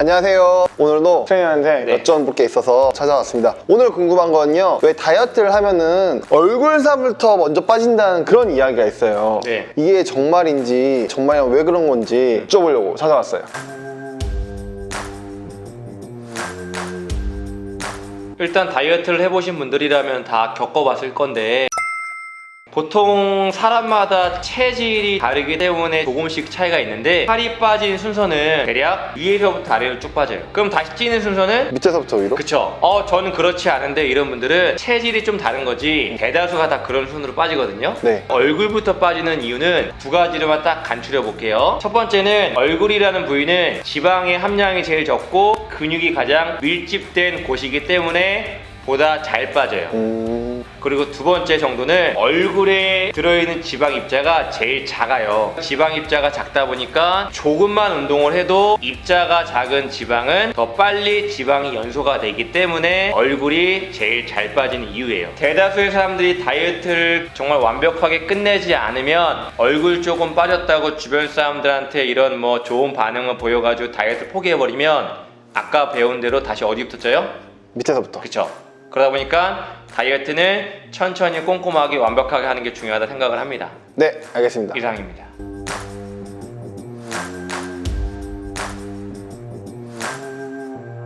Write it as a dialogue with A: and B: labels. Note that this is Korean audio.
A: 안녕하세요. 오늘도 트레이너한테
B: 네.
A: 여쭤볼 게 있어서 찾아왔습니다. 오늘 궁금한 건요. 왜 다이어트를 하면은 얼굴살부터 먼저 빠진다는 그런 이야기가 있어요.
B: 네.
A: 이게 정말인지 정말 왜 그런 건지 여쭤보려고 찾아왔어요.
B: 일단 다이어트를 해보신 분들이라면 다 겪어봤을 건데 보통 사람마다 체질이 다르기 때문에 조금씩 차이가 있는데 살이 빠진 순서는 대략 위에서부터 아래로 쭉 빠져요. 그럼 다시 찌는 순서는
A: 밑에서부터 위로?
B: 그쵸. 어, 저는 그렇지 않은데 이런 분들은 체질이 좀 다른 거지 대다수가 다 그런 순으로 빠지거든요.
A: 네.
B: 얼굴부터 빠지는 이유는 두 가지로만 딱 간추려 볼게요. 첫 번째는 얼굴이라는 부위는 지방의 함량이 제일 적고 근육이 가장 밀집된 곳이기 때문에 보다 잘 빠져요.
A: 음,
B: 그리고 두 번째 정도는 얼굴에 들어있는 지방 입자가 제일 작아요. 지방 입자가 작다 보니까 조금만 운동을 해도 입자가 작은 지방은 더 빨리 지방이 연소가 되기 때문에 얼굴이 제일 잘 빠지는 이유예요. 대다수의 사람들이 다이어트를 정말 완벽하게 끝내지 않으면 얼굴 조금 빠졌다고 주변 사람들한테 이런 뭐 좋은 반응을 보여가지고 다이어트 포기해버리면 아까 배운 대로 다시 어디부터 쪄요?
A: 밑에서부터.
B: 그쵸. 그러다 보니까 다이어트는 천천히 꼼꼼하게 완벽하게 하는 게 중요하다 생각을 합니다.
A: 네, 알겠습니다.
B: 이상입니다.